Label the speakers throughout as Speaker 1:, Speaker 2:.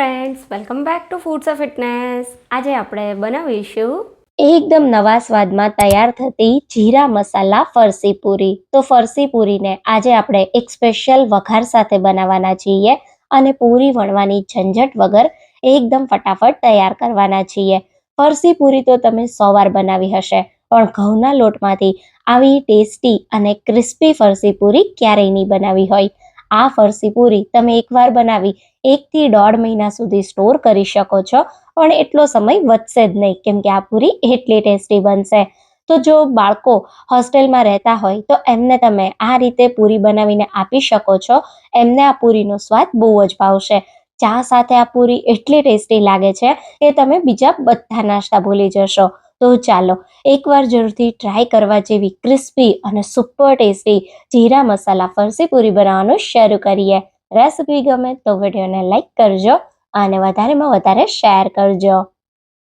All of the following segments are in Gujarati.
Speaker 1: Friends welcome back to foods of fitness આજે આપણે બનાવીશું
Speaker 2: એકદમ નવા સ્વાદમાં તૈયાર થતી જીરા મસાલા ફરસી પૂરી. તો ફરસી પૂરીને આજે આપણે એક સ્પેશિયલ વઘાર સાથે બનાવવાના છીએ અને પૂરી વણવાની ઝંઝટ વગર એકદમ ફટાફટ તૈયાર કરવાના છીએ. ફરસી પૂરી તો તમે સો વાર બનાવી હશે, પણ ઘઉંના લોટમાંથી આવી ટેસ્ટી અને ક્રિસ્પી ફરસી પૂરી ક્યારેય નહીં બનાવી હોય. આ ફરસી પૂરી તમે એકવાર બનાવી એકથી દોઢ મહિના સુધી સ્ટોર કરી શકો છો. પણ એટલો સમય વધશે જ નહીં, કેમ કે આ પૂરી એટલી ટેસ્ટી બનશે. તો જો બાળકો હોસ્ટેલમાં રહેતા હોય, તો એમને તમે આ રીતે પૂરી બનાવીને આપી શકો છો. એમને આ પૂરીનો સ્વાદ બહુ જ ભાવશે. ચા સાથે આ પૂરી એટલી ટેસ્ટી લાગે છે કે તમે બીજા બધા નાસ્તા ભૂલી જશો. તો ચાલો એકવાર જરૂરથી ટ્રાય કરવા જેવી ક્રિસ્પી અને સુપર ટેસ્ટી જીરા મસાલા ફરસી પૂરી બનાવવાનું શરૂ કરીએ. રેસિપી ગમે તો વિડીયોને લાઈક કરજો અને વધારેમાં વધારે શેર કરજો.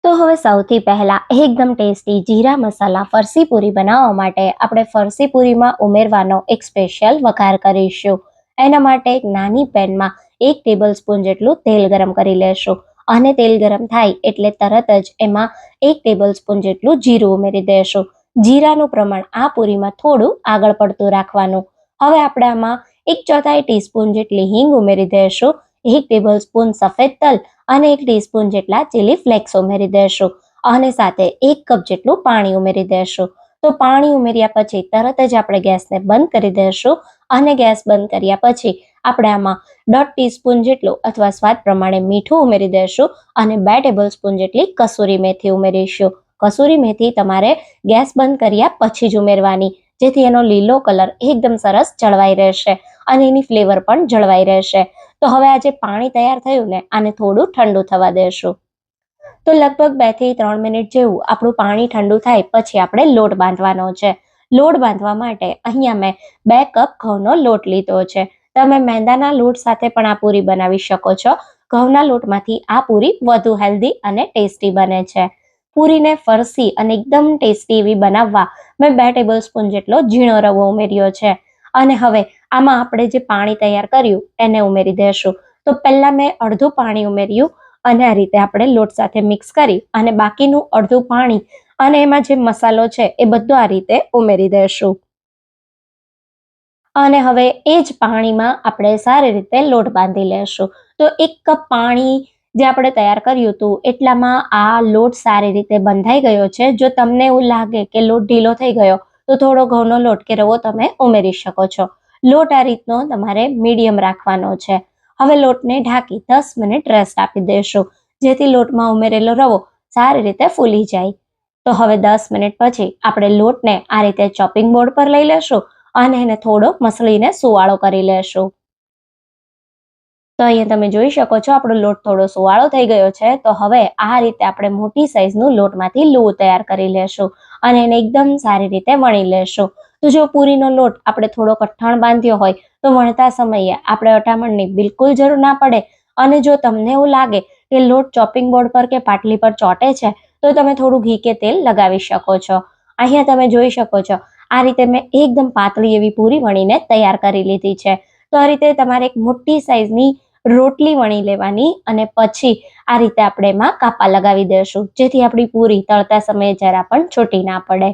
Speaker 2: તો હવે સૌથી પહેલાં એકદમ ટેસ્ટી જીરા મસાલા ફરસી પૂરી બનાવવા માટે આપણે ફરસી પૂરીમાં ઉમેરવાનો એક સ્પેશિયલ વઘાર કરીશું. એના માટે એક નાની પેનમાં એક ટેબલ સ્પૂન જેટલું તેલ ગરમ કરી લેશું. અને તેલ ગરમ થાય એટલે તરત જ એમાં એક ટેબલ સ્પૂન જેટલું જીરું ઉમેરી દેશું. જીરાનું પ્રમાણ આ પૂરીમાં થોડું આગળ પડતું રાખવાનું. હવે આપણે આમાં એક ચોથાઈ ટીસ્પૂન જેટલી હિંગ ઉમેરી દઈશું એક ટેબલ સ્પૂન સફેદ તલ અને એક ટીસ્પૂન જેટલા ચીલી ફ્લેક્સ ઉમેરી દેશું. અને સાથે એક કપ જેટલું પાણી ઉમેરી દેશું. તો પાણી ઉમેર્યા પછી તરત જ આપણે ગેસને બંધ કરી દઈશું અને ગેસ બંધ કર્યા પછી આપણે આમાં દોઢ ટીસ્પૂન જેટલું અથવા સ્વાદ પ્રમાણે મીઠું ઉમેરી દઈશું અને બે ટેબલ સ્પૂન જેટલી કસૂરી મેથી ઉમેરીશું. કસૂરી મેથી તમારે ગેસ બંધ કર્યા પછી જ ઉમેરવાની, જેથી એનો લીલો કલર એકદમ સરસ જળવાઈ રહેશે અને એની ફ્લેવર પણ જળવાઈ રહેશે. તો હવે આ જે પાણી તૈયાર થયું ને, આને થોડું ઠંડુ થવા દેશું. તો લગભગ બેથી ત્રણ મિનિટ જેવું આપણું પાણી ઠંડુ થાય પછી આપણે લોટ બાંધવાનો છે. લોટ બાંધવા માટે. અહીંયા મેં બે કપ ઘઉંનો લોટ લીધો છે. તમે મેંદાના લોટ સાથે પણ આ પૂરી બનાવી શકો છો. ઘઉંના લોટમાંથી આ પૂરી વધુ હેલ્ધી અને ટેસ્ટી બને છે. પૂરીને ફરસી અને એકદમ ટેસ્ટી એવી બનાવવા મેં બે ટેબલ સ્પૂન જેટલો ઝીણો રવો ઉમેર્યો છે. અને હવે આમાં આપણે જે પાણી તૈયાર કર્યું એને ઉમેરી દેશું. તો પહેલાં મેં અડધું પાણી ઉમેર્યું અને આ રીતે આપણે લોટ સાથે મિક્સ કરી અને બાકીનું અડધું પાણી અને એમાં જે મસાલો છે એ બધો આ રીતે ઉમેરી દઈશું. અને હવે એ જ પાણીમાં આપણે સારી રીતે લોટ બાંધી લેશું. તો એક કપ પાણી જે આપણે તૈયાર કર્યું હતું, એટલામાં આ લોટ સારી રીતે બંધાઈ ગયો છે. જો તમને એવું લાગે કે લોટ ઢીલો થઈ ગયો, તો થોડો ઘઉંનો લોટ કે રવો તમે ઉમેરી શકો છો. લોટ આ રીતનો તમારે મીડિયમ રાખવાનો છે. હવે લોટને ઢાંકી દસ મિનિટ રેસ્ટ આપી દેશું જેથી લોટમાં ઉમેરેલો રવો સારી રીતે ફૂલી જાય. તો હવે દસ મિનિટ પછી આપણે લોટને આ રીતે ચોપિંગ બોર્ડ પર લઈ લેશું અને એને થોડો મસળીને સુવાળો કરી લેશું. તો અહીંયા તમે જોઈ શકો છો આપણો લોટ થોડો સુવાળો થઈ ગયો છે. તો હવે આ રીતે આપણે મોટી સાઈઝનું લોટમાંથી લૂ તૈયાર કરી લેશું અને એને એકદમ સારી રીતે વણી લેશું. તો જો પૂરીનો લોટ આપણે થોડો કઠણ બાંધ્યો હોય તો વણતા સમયે આપણે અટામણની બિલકુલ જરૂર ના પડે. અને જો તમને એવું લાગે કે લોટ ચોપિંગ બોર્ડ પર કે પાટલી પર ચોટે છે તો તમે થોડું ઘી કે તેલ લગાવી શકો છો. અહીંયા તમે જોઈ શકો છો, આ રીતે મેં એકદમ પાતળી એવી પૂરી વણીને તૈયાર કરી લીધી છે. તો આ રીતે તમારે એક મોટી સાઈઝની રોટલી વણી લેવાની અને પછી આ રીતે આપણે એમાં કાપા લગાવી દઈશું જેથી આપણી પૂરી તળતા સમયે જરા પણ છૂટી ના પડે.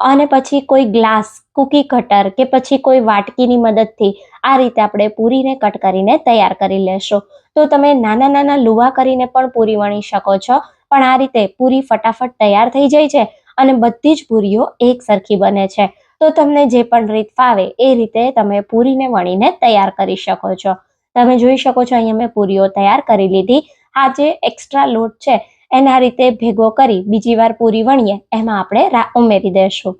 Speaker 2: અને પછી કોઈ ગ્લાસ, કુકી કટર કે પછી કોઈ વાટકીની મદદથી આ રીતે આપણે પૂરીને કટ કરીને તૈયાર કરી લેશું. તો તમે નાના નાના લુવા કરીને પણ પૂરી વણી શકો છો. પણ આ રીતે પૂરી ફટાફટ તૈયાર થઈ જાય છે અને બધી જ પૂરીઓ એક સરખી બને છે. તો તમને જે પણ રીત ફાવે એ રીતે તમે પૂરીને વણીને તૈયાર કરી શકો છો. તમે જોઈ શકો છો અહીંયા મેં પૂરીઓ તૈયાર કરી લીધી. આ જે એક્સ્ટ્રા લોટ છે એના રીતે ભેગો કરી બીજી વાર પૂરી વણીએ એમાં આપણે ઉમેરી દઈશું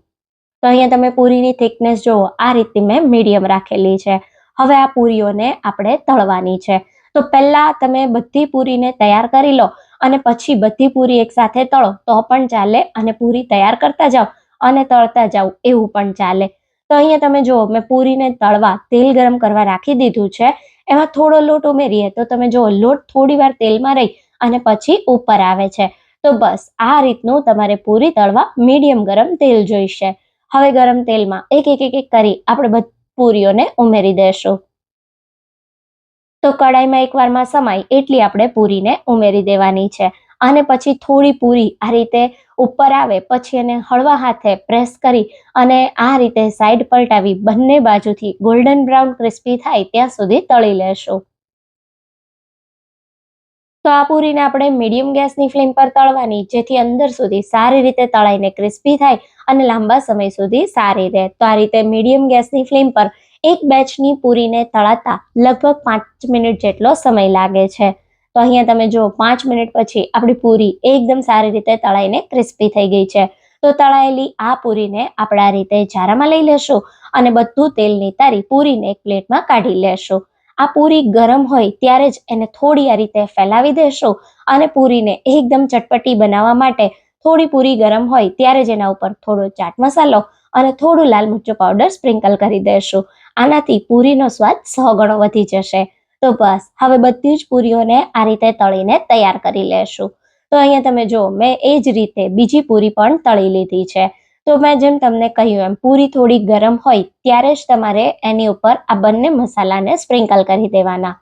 Speaker 2: તો અહીંયા તમે પૂરીની થિકનેસ જુઓ આ રીતે મેં મીડિયમ રાખેલી છે. હવે આ પૂરીઓને આપણે તળવાની છે. તો પહેલા તમે બધી પૂરીને તૈયાર કરી લો. અને પછી બધી પૂરી એકસાથે તળો, તો પણ ચાલે અને પૂરી તૈયાર કરતા જાઓ અને તળતા જાઓ એવું પણ ચાલે. તો અહીંયા તમે જુઓ, મેં પૂરીને તળવા તેલ ગરમ કરવા રાખી દીધું છે. એમાં થોડો લોટ ઉમેરીએ તો તમે જુઓ, લોટ થોડી વાર તેલમાં રહી અને પછી ઉપર આવે છે. તો બસ, આ રીતનું તમારે પૂરી તળવા મીડિયમ ગરમ તેલ જોઈશે. હવે ગરમ તેલમાં એક એક એક કરી આપણે બધી, પૂરીઓને ઉમેરી દેશું. તો કડાઈમાં એકવારમાં સમાય એટલી આપણે પૂરીને ઉમેરી દેવાની છે. અને પછી થોડી પૂરી આ રીતે ઉપર આવે, પછી એને હળવા હાથે પ્રેસ કરી અને આ રીતે સાઈડ પલટાવી બંને બાજુથી ગોલ્ડન બ્રાઉન ક્રિસ્પી થાય ત્યાં સુધી તળી લેશું. તો આ પૂરીને આપણે મીડિયમ ગેસની ફ્લેમ પર તળવાની, જેથી અંદર સુધી સારી રીતે તળાઈને ક્રિસ્પી થાય અને લાંબા સમય સુધી સારી રહે. તો આ રીતે મીડિયમ ગેસની ફ્લેમ પર એક બેચની પૂરીને તળાતા લગભગ પાંચ મિનિટ જેટલો સમય લાગે છે. તો અહીંયા તમે જો પાંચ મિનિટ પછી આપણી પૂરી એકદમ સારી રીતે તળાઈને ક્રિસ્પી થઈ ગઈ છે. તો તળાયેલી આ પૂરીને આપણા રીતે જારામાં લઈ લેશું અને બધું તેલ નિતારી પૂરીને એક પ્લેટમાં કાઢી લેશું. આ પૂરી ગરમ હોય ત્યારે જ એને થોડી આ રીતે ફેલાવી દેશું અને પૂરીને એકદમ ચટપટી બનાવવા માટે થોડી પૂરી ગરમ હોય ત્યારે જ એના ઉપર થોડો ચાટ મસાલો અને થોડું લાલ મરચું પાવડર સ્પ્રિંકલ કરી દેશું. આનાથી પૂરીનો સ્વાદ સો ગણો વધી જશે. તો બસ, હવે બધી જ પૂરીઓને આ રીતે તળીને તૈયાર કરી લેશું. તો અહીંયા તમે જો મેં એ જ રીતે બીજી પૂરી પણ તળી લીધી છે. તો મેં જેમ તમને કહ્યું એમ, પૂરી થોડી ગરમ હોય ત્યારે જ તમારે એની ઉપર આ બંને મસાલાને સ્પ્રિંકલ કરી દેવાના.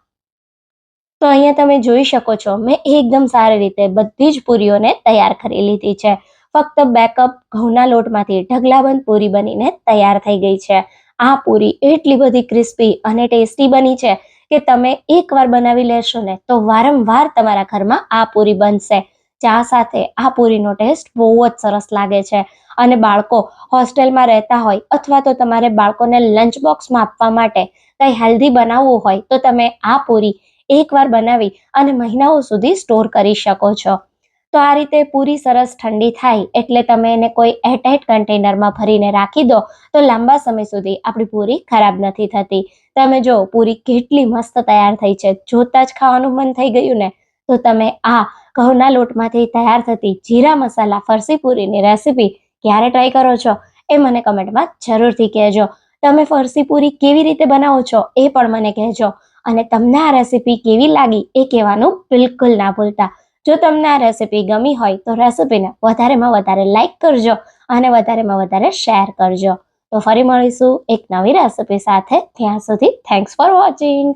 Speaker 2: તો અહીંયા તમે જોઈ શકો છો, મેં એકદમ સારી રીતે બધી જ પૂરીઓને તૈયાર કરી લીધી છે. ફક્ત બેકઅપ ઘઉંના લોટમાંથી ઢગલાબંધ પૂરી બનીને તૈયાર થઈ ગઈ છે. આ પૂરી એટલી બધી ક્રિસ્પી અને ટેસ્ટી બની છે કે તમે એકવાર બનાવી લેશો ને તો વારંવાર તમારા ઘરમાં આ પૂરી બનશે. ચા સાથે આ પૂરીનો ટેસ્ટ બહુ જ સરસ લાગે છે. અને બાળકો હોસ્ટેલમાં રહેતા હોય અથવા તો તમારે બાળકોને લંચ બોક્સમાં આપવા માટે કંઈ હેલ્ધી બનાવવું હોય તો તમે આ પૂરી એકવાર બનાવી અને મહિનાઓ સુધી સ્ટોર કરી શકો છો. તો આ રીતે પૂરી સરસ ઠંડી થાય એટલે તમે એને કોઈ એરટાઇટ કન્ટેનરમાં ભરીને રાખી દો તો લાંબા સમય સુધી આપણી પૂરી ખરાબ નથી થતી. તમે જો પૂરી કેટલી મસ્ત તૈયાર થઈ છે, જોતા જ ખાવાનું મન થઈ ગયું ને? તો તમે આ ઘઉંના લોટમાંથી તૈયાર થતી જીરા મસાલા ફરસી પૂરીની રેસીપી ક્યારે ટ્રાય કરો છો એ મને કમેન્ટમાં જરૂરથી કહેજો. તમે ફરસી પૂરી કેવી રીતે બનાવો છો એ પણ મને કહેજો અને તમને આ રેસીપી કેવી લાગી એ કહેવાનું બિલકુલ ના ભૂલતા. જો તમને આ રેસીપી ગમી હોય તો રેસીપીને વધારેમાં વધારે લાઇક કરજો અને વધારેમાં વધારે શેર કરજો. તો ફરી મળીશું એક નવી રેસીપી સાથે. ત્યાં સુધી થેન્ક્સ ફોર વોચિંગ